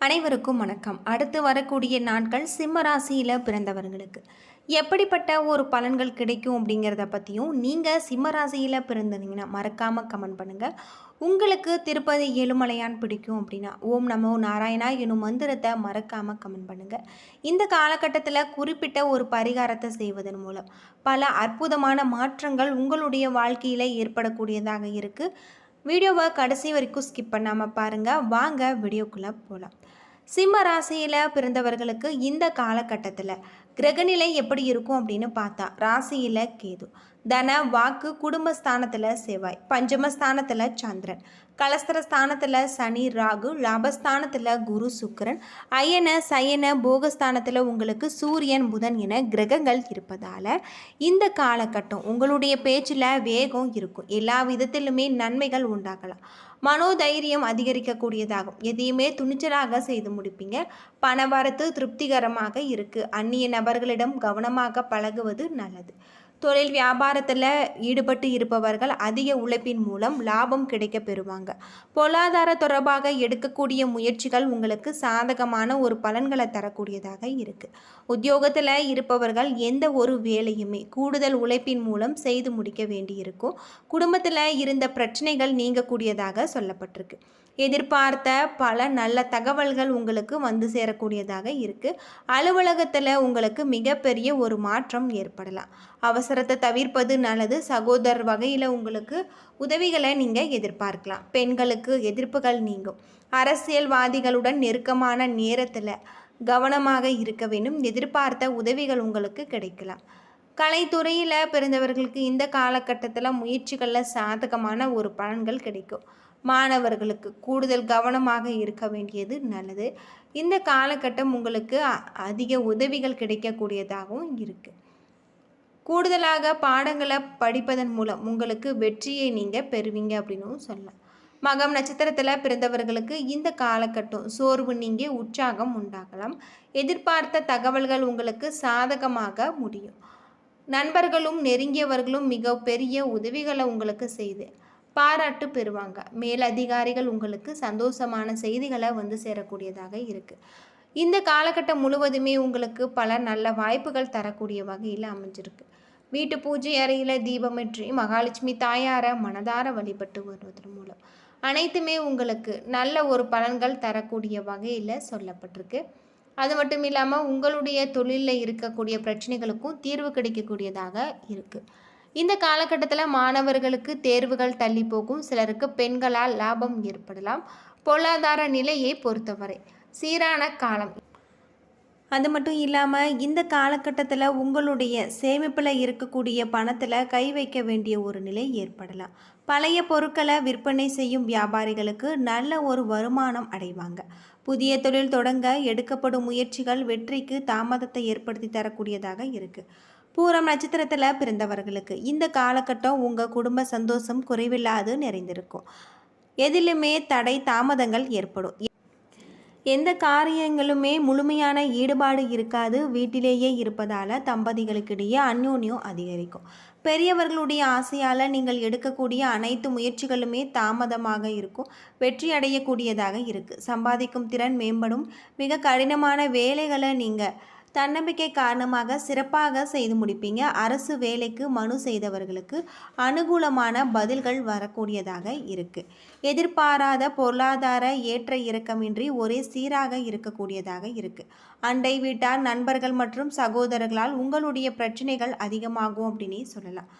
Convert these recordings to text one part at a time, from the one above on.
அனைவருக்கும் வணக்கம். அடுத்து வரக்கூடிய நாட்கள் சிம்ம ராசியில் பிறந்தவர்களுக்கு. எப்படிப்பட்ட ஒரு பலன்கள் கிடைக்கும் அப்படிங்கிறத பற்றியும் நீங்கள் சிம்ம ராசியில் பிறந்தீங்கன்னா மறக்காமல் கமெண்ட் பண்ணுங்கள் உங்களுக்கு திருப்பதி ஏழுமலையான் பிடிக்கும் அப்படின்னா ஓம் நமோ நாராயணா எனும் மந்திரத்தை மறக்காமல் கமெண்ட் பண்ணுங்கள் இந்த காலகட்டத்தில் குறிப்பிட்ட ஒரு பரிகாரத்தை செய்வதன் மூலம் பல அற்புதமான மாற்றங்கள் உங்களுடைய வாழ்க்கையில் ஏற்படக்கூடியதாக இருக்குது வீடியோவை கடைசி வரைக்கும் ஸ்கிப் பண்ணாமல் பாருங்கள் வாங்க வீடியோக்குள்ளே போகலாம் சிம்ம ராசியில் பிறந்தவர்களுக்கு இந்த காலகட்டத்தில் கிரகநிலை எப்படி இருக்கும் அப்படின்னு பார்த்தா ராசியில் கேது. தன வாக்கு குடும்பஸ்தானத்தில் செவ்வாய். பஞ்சமஸ்தானத்தில் சந்திரன். கலஸ்தர ஸ்தானத்தில் சனி ராகு லாபஸ்தானத்தில் குரு சுக்கரன். அயன சயன போகஸ்தானத்தில் உங்களுக்கு சூரியன் புதன் என கிரகங்கள் இருப்பதால் இந்த காலகட்டம் உங்களுடைய பேச்சில் வேகம் இருக்கும். எல்லா விதத்திலுமே நன்மைகள் உண்டாகலாம். மனோதைரியம் அதிகரிக்கக்கூடியதாகும். எதையுமே துணிச்சலாக செய்து முடிப்பீங்க. பணவரத்து திருப்திகரமாக இருக்குது அந்நிய நபர்களிடம் கவனமாக பழகுவது நல்லது. தொழில் வியாபாரத்தில் ஈடுபட்டு இருப்பவர்கள் அதிக உழைப்பின் மூலம் லாபம் கிடைக்க பெறுவாங்க. பொருளாதார தொடர்பாக எடுக்கக்கூடிய முயற்சிகள் உங்களுக்கு சாதகமான ஒரு பலன்களை தரக்கூடியதாக இருக்குது உத்தியோகத்தில் இருப்பவர்கள் எந்த ஒரு வேலையுமே கூடுதல் உழைப்பின் மூலம் செய்து முடிக்க வேண்டியிருக்கும். குடும்பத்தில் இருந்த பிரச்சனைகள் நீங்கக்கூடியதாக சொல்லப்பட்டிருக்கு. எதிர்பார்த்த பல நல்ல தகவல்கள் உங்களுக்கு வந்து சேரக்கூடியதாக இருக்குது அலுவலகத்தில் உங்களுக்கு மிகப்பெரிய ஒரு மாற்றம் ஏற்படலாம். அவசரத்தை தவிர்ப்பது நல்லது. சகோதரர் வகையில் உங்களுக்கு உதவிகளை நீங்கள் எதிர்பார்க்கலாம். பெண்களுக்கு எதிர்ப்புகள் நீங்கும். அரசியல்வாதிகளுடன் நெருக்கமான நேரத்தில் கவனமாக இருக்க வேண்டும். எதிர்பார்த்த உதவிகள் உங்களுக்கு கிடைக்கலாம். கலைத்துறையில் பிறந்தவர்களுக்கு இந்த காலகட்டத்தில் முயற்சிகளில் சாதகமான ஒரு பலன்கள் கிடைக்கும். மாணவர்களுக்கு கூடுதல் கவனமாக இருக்க வேண்டியது நல்லது. இந்த காலகட்டம் உங்களுக்கு அதிக உதவிகள் கிடைக்கக்கூடியதாகவும் இருக்குது கூடுதலாக பாடங்களை படிப்பதன் மூலம் உங்களுக்கு வெற்றியை நீங்கள் பெறுவீங்க அப்படின்னும் சொல்லலாம். மகம் நட்சத்திரத்தில் பிறந்தவர்களுக்கு இந்த காலகட்டம் சோர்வு நீங்கி உற்சாகம் உண்டாகலாம். எதிர்பார்த்த தகவல்கள் உங்களுக்கு சாதகமாக முடியும். நண்பர்களும் நெருங்கியவர்களும் மிக பெரிய உதவிகளை உங்களுக்கு செய்து பாராட்டு பெறுவாங்க. மேலதிகாரிகள் உங்களுக்கு சந்தோஷமான செய்திகளை வந்து சேரக்கூடியதாக இருக்குது இந்த காலகட்டம் முழுவதுமே உங்களுக்கு பல நல்ல வாய்ப்புகள் தரக்கூடிய வகையில் அமைஞ்சிருக்கு. வீட்டு பூஜை அறையில் தீபமேற்றி மகாலட்சுமி தாயாரை மனதார வழிபட்டு வருவதன் மூலம் அனைத்துமே உங்களுக்கு நல்ல ஒரு பலன்கள் தரக்கூடிய வகையில் சொல்லப்பட்டிருக்கு. அது மட்டும் இல்லாமல் உங்களுடைய தொழிலில் இருக்கக்கூடிய பிரச்சனைகளுக்கும் தீர்வு கிடைக்கக்கூடியதாக இருக்குது இந்த காலகட்டத்தில் மாணவர்களுக்கு தேர்வுகள் தள்ளி போகும். சிலருக்கு பெண்களால் லாபம் ஏற்படலாம். பொருளாதார நிலையை பொறுத்தவரை சீரான காலம். அது மட்டும் இல்லாமல் இந்த காலகட்டத்தில் உங்களுடைய சேமிப்பில் இருக்கக்கூடிய பணத்தில் கை வைக்க வேண்டிய ஒரு நிலை ஏற்படலாம். பழைய பொருட்களை விற்பனை செய்யும் வியாபாரிகளுக்கு நல்ல ஒரு வருமானம் அடைவாங்க. புதிய தொழில் தொடங்க எடுக்கப்படும் முயற்சிகள் வெற்றிக்கு தாமதத்தை ஏற்படுத்தி தரக்கூடியதாக இருக்குது பூரம் நட்சத்திரத்தில் பிறந்தவர்களுக்கு இந்த காலகட்டம் உங்கள் குடும்ப சந்தோஷம் குறைவில்லாது நிறைந்திருக்கும். எதிலுமே தடை தாமதங்கள் ஏற்படும். எந்த காரியங்களுமே முழுமையான ஈடுபாடு இருக்காது. வீட்டிலேயே இருப்பதால் தம்பதிகளுக்கிடையே அந்யோன்யம் அதிகரிக்கும். பெரியவர்களுடைய ஆசையால் நீங்கள் எடுக்கக்கூடிய அனைத்து முயற்சிகளுமே தாமதமாக இருக்கும். வெற்றி அடையக்கூடியதாக இருக்குது சம்பாதிக்கும் திறன் மேம்படும். மிக கடினமான வேலைகளை நீங்கள் தன்னம்பிக்கை காரணமாக சிறப்பாக செய்து முடிப்பீங்க. அரசு வேலைக்கு மனு செய்தவர்களுக்கு அனுகூலமான பதில்கள் வரக்கூடியதாக இருக்கு. எதிர்பாராத பொருளாதார ஏற்ற இறக்கமின்றி ஒரே சீராக இருக்கக்கூடியதாக இருக்குது அண்டை வீட்டார் நண்பர்கள் மற்றும் சகோதரர்களால் உங்களுடைய பிரச்சனைகள் அதிகமாகும் அப்படின்னே சொல்லலாம்.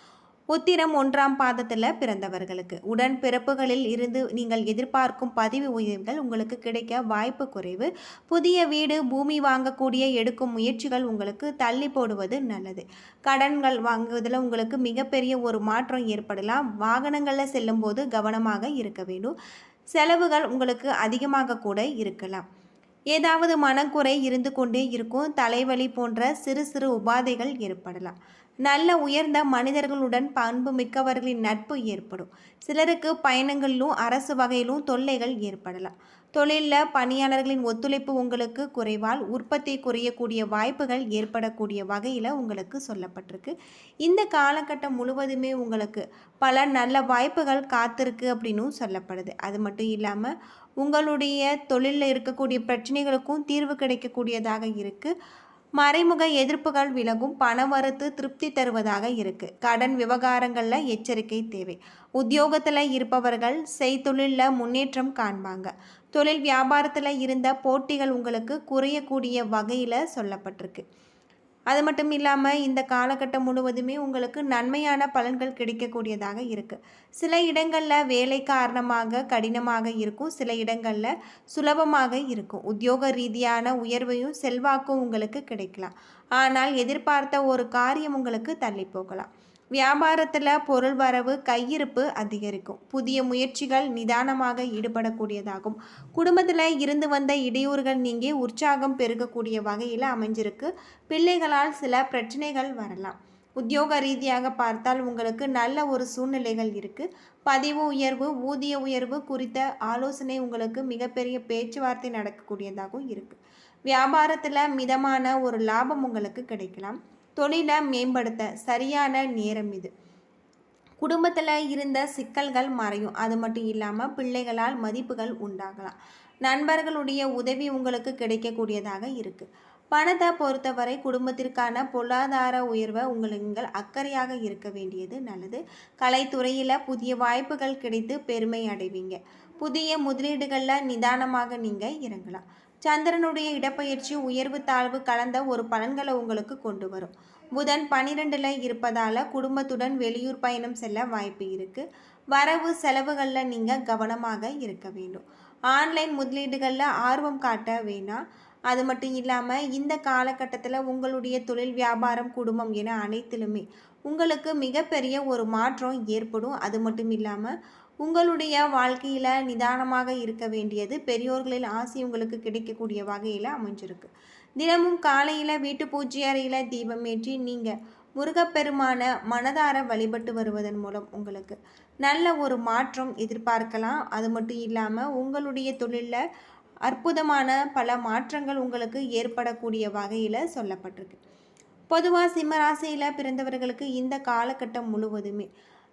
உத்திரம் ஒன்றாம் பாதத்தில் பிறந்தவர்களுக்கு. உடன் பிறப்புகளில் இருந்து நீங்கள் எதிர்பார்க்கும் பதிவு உயர்வுகள் உங்களுக்கு கிடைக்க வாய்ப்பு குறைவு. புதிய வீடு பூமி வாங்கக்கூடிய எடுக்கும் முயற்சிகள் உங்களுக்கு தள்ளி போடுவது நல்லது. கடன்கள் வாங்குவதில் உங்களுக்கு மிகப்பெரிய ஒரு மாற்றம் ஏற்படலாம். வாகனங்களில் செல்லும்போது கவனமாக இருக்க வேண்டும். செலவுகள் உங்களுக்கு அதிகமாக கூட இருக்கலாம். ஏதாவது மனக்குறை இருந்து கொண்டே இருக்கும். தலைவலி போன்ற சிறு சிறு உபாதைகள் ஏற்படலாம். நல்ல உயர்ந்த மனிதர்களுடன் பண்பு மிக்கவர்களின் நட்பு ஏற்படும். சிலருக்கு பயணங்களிலும் அரசு வகையிலும் தொல்லைகள் ஏற்படலாம். தொழிலில் பணியாளர்களின் ஒத்துழைப்பு உங்களுக்கு குறைவால் உற்பத்தி குறையக்கூடிய வாய்ப்புகள் ஏற்படக்கூடிய வகையில் உங்களுக்கு சொல்லப்பட்டிருக்கு. இந்த காலகட்டம் முழுவதுமே உங்களுக்கு பல நல்ல வாய்ப்புகள் காத்திருக்கு அப்படின்னும் சொல்லப்படுது. அது மட்டும் இல்லாமல் உங்களுடைய தொழிலில் இருக்கக்கூடிய பிரச்சனைகளுக்கும் தீர்வு கிடைக்கக்கூடியதாக இருக்குது மறைமுக எதிர்ப்புகள் விலகும் பணவரத்து திருப்தி தருவதாக இருக்குது கடன் விவகாரங்களில் எச்சரிக்கை தேவை. உத்தியோகத்தில் இருப்பவர்கள் செய்தொழிலில் முன்னேற்றம் காண்பாங்க. தொழில் வியாபாரத்தில் இருந்த போட்டிகள் உங்களுக்கு குறையக்கூடிய வகையில் சொல்லப்பட்டிருக்கு. அது மட்டும் இல்லாமல் இந்த காலகட்டம் முழுவதுமே உங்களுக்கு நன்மையான பலன்கள் கிடைக்கக்கூடியதாக இருக்குது சில இடங்களில் வேலை காரணமாக கடினமாக இருக்கும் சில இடங்களில் சுலபமாக இருக்கும். உத்தியோக ரீதியான உயர்வையும் செல்வாக்கும் உங்களுக்கு கிடைக்கலாம். ஆனால் எதிர்பார்த்த ஒரு காரியம் உங்களுக்கு தள்ளி போகலாம். வியாபாரத்தில் பொருள் வரவு கையிருப்பு அதிகரிக்கும். புதிய முயற்சிகள் நிதானமாக ஈடுபடக்கூடியதாகும். குடும்பத்தில் இருந்து வந்த இடையூறுகள் நீங்கி உற்சாகம் பெருகக்கூடிய வகையில் அமைஞ்சிருக்கு. பிள்ளைகளால் சில பிரச்சனைகள் வரலாம். உத்தியோக ரீதியாக பார்த்தால் உங்களுக்கு நல்ல ஒரு சூழ்நிலைகள் இருக்குது பதிவு உயர்வு ஊதிய உயர்வு குறித்த ஆலோசனை உங்களுக்கு மிகப்பெரிய பேச்சுவார்த்தை நடக்கக்கூடியதாகவும் இருக்குது வியாபாரத்தில் மிதமான ஒரு லாபம் உங்களுக்கு கிடைக்கலாம். தொழிலை மேம்படுத்த சரியான நேரம் இது. குடும்பத்தில் இருந்த சிக்கல்கள் மறையும். அது மட்டும் இல்லாமல் பிள்ளைகளால் மதிப்புகள் உண்டாகலாம். நண்பர்களுடைய உதவி உங்களுக்கு கிடைக்கக்கூடியதாக இருக்குது பணத்தை பொறுத்தவரை குடும்பத்திற்கான பொருளாதார உயர்வை நீங்கள் அக்கறையாக இருக்க வேண்டியது நல்லது. கலைத்துறையில் புதிய வாய்ப்புகள் கிடைத்து பெருமை அடைவீங்க. புதிய முதலீடுகளில் நிதானமாக நீங்கள் இறங்கலாம். சந்திரனுடைய இடப்பெயர்ச்சி உயர்வு தாழ்வு கலந்த ஒரு பலன்களை உங்களுக்கு கொண்டு வரும். புதன் பனிரெண்டில் இருப்பதால் குடும்பத்துடன் வெளியூர் பயணம் செல்ல வாய்ப்பு இருக்குது வரவு செலவுகளில் நீங்கள் கவனமாக இருக்க வேண்டும். ஆன்லைன் முதலீடுகளில் ஆர்வம் காட்ட வேணாம். அது மட்டும் இல்லாமல் இந்த காலகட்டத்தில் உங்களுடைய தொழில் வியாபாரம் குடும்பம் என அனைத்திலுமே உங்களுக்கு மிகப்பெரிய ஒரு மாற்றம் ஏற்படும். அது மட்டும் இல்லாமல் உங்களுடைய வாழ்க்கையில் நிதானமாக இருக்க வேண்டியது பெரியோர்களில் ஆசை உங்களுக்கு கிடைக்கக்கூடிய வகையில் அமைஞ்சிருக்கு. தினமும் காலையில் வீட்டு பூஜை அறையில் தீபம் ஏற்றி நீங்கள் முருகப்பெருமான மனதார வழிபட்டு வருவதன் மூலம் உங்களுக்கு நல்ல ஒரு மாற்றம் எதிர்பார்க்கலாம். அது மட்டும் இல்லாமல் உங்களுடைய தொழிலில் அற்புதமான பல மாற்றங்கள் உங்களுக்கு ஏற்படக்கூடிய வகையில் சொல்லப்பட்டிருக்கு. பொதுவாக சிம்மராசியில் பிறந்தவர்களுக்கு இந்த காலகட்டம் முழுவதுமே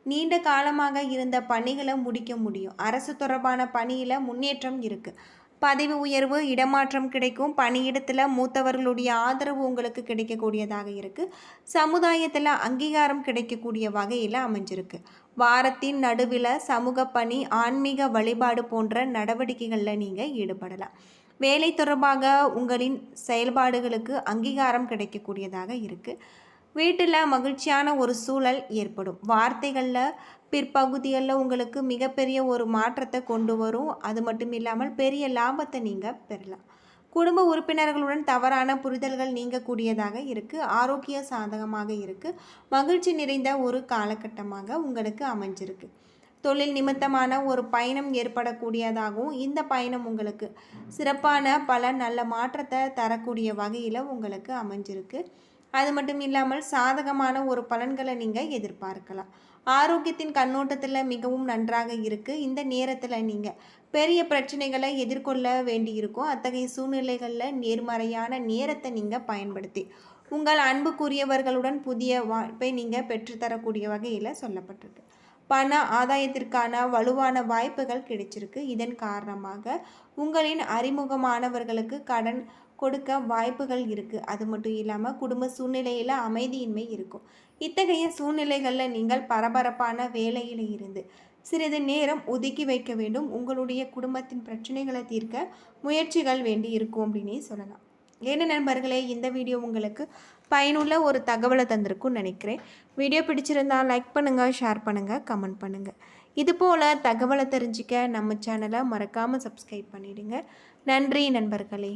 நீண்ட காலமாக இருந்த பணிகளை முடிக்க முடியும். அரசு தொடர்பான பணியில் முன்னேற்றம் இருக்குது பதவி உயர்வு இடமாற்றம் கிடைக்கும். பணியிடத்தில் மூத்தவர்களுடைய ஆதரவு உங்களுக்கு கிடைக்கக்கூடியதாக இருக்குது சமுதாயத்தில் அங்கீகாரம் கிடைக்கக்கூடிய வகையில் அமைஞ்சிருக்கு. வாரத்தின் நடுவில் சமூக பணி ஆன்மீக வழிபாடு போன்ற நடவடிக்கைகளில் நீங்கள் ஈடுபடலாம். வேலை தொடர்பாக உங்களின் செயல்பாடுகளுக்கு அங்கீகாரம் கிடைக்கக்கூடியதாக இருக்குது வீட்டில் மகிழ்ச்சியான ஒரு சூழல் ஏற்படும். வார்த்தைகளில் பிற்பகுதிகளில் உங்களுக்கு மிகப்பெரிய ஒரு மாற்றத்தை கொண்டு வரும். அது மட்டும் இல்லாமல் பெரிய லாபத்தை நீங்கள் பெறலாம். குடும்ப உறுப்பினர்களுடன் தவறான புரிதல்கள் நீங்கக்கூடியதாக இருக்குது ஆரோக்கிய சாதகமாக இருக்குது மகிழ்ச்சி நிறைந்த ஒரு காலகட்டமாக உங்களுக்கு அமைஞ்சிருக்கு. தொழில் நிமித்தமான ஒரு பயணம் ஏற்படக்கூடியதாகவும் இந்த பயணம் உங்களுக்கு சிறப்பான பல நல்ல மாற்றத்தை தரக்கூடிய வகையில் உங்களுக்கு அமைஞ்சிருக்கு. அது மட்டும் இல்லாமல் சாதகமான ஒரு பலன்களை நீங்கள் எதிர்பார்க்கலாம். ஆரோக்கியத்தின் கண்ணோட்டத்தில் மிகவும் நன்றாக இருக்குது இந்த நேரத்தில் நீங்கள் பெரிய பிரச்சனைகளை எதிர்கொள்ள வேண்டியிருக்கும். அத்தகைய சூழ்நிலைகளில் நேர்மறையான நேரத்தை நீங்கள் பயன்படுத்தி உங்கள் அன்புக்குரியவர்களுடன் புதிய வாய்ப்பை நீங்கள் பெற்றுத்தரக்கூடிய வகையில் சொல்லப்பட்டிருக்கு. பண ஆதாயத்திற்கான வலுவான வாய்ப்புகள் கிடைச்சிருக்கு. இதன் காரணமாக உங்களின் அறிமுகமானவர்களுக்கு கடன் கொடுக்க வாய்ப்புகள் இருக்குது அது மட்டும் இல்லாமல் குடும்ப சூழ்நிலையில் அமைதியின்மை இருக்கும். இத்தகைய சூழ்நிலைகளில் நீங்கள் பரபரப்பான வேலையில் இருந்து சிறிது நேரம் ஒதுக்கி வைக்க வேண்டும். உங்களுடைய குடும்பத்தின் பிரச்சனைகளை தீர்க்க முயற்சிகள் வேண்டி இருக்கும் அப்படின்னே சொல்லலாம். என்ன நண்பர்களே இந்த வீடியோ உங்களுக்கு பயனுள்ள ஒரு தகவலை தந்திருக்கும்னு நினைக்கிறேன். வீடியோ பிடிச்சிருந்தால் லைக் பண்ணுங்கள் ஷேர் பண்ணுங்கள் கமெண்ட் பண்ணுங்கள் இது போல் தகவலை தெரிஞ்சிக்க நம்ம சேனலை மறக்காமல் சப்ஸ்கிரைப் பண்ணிவிடுங்க நன்றி நண்பர்களே.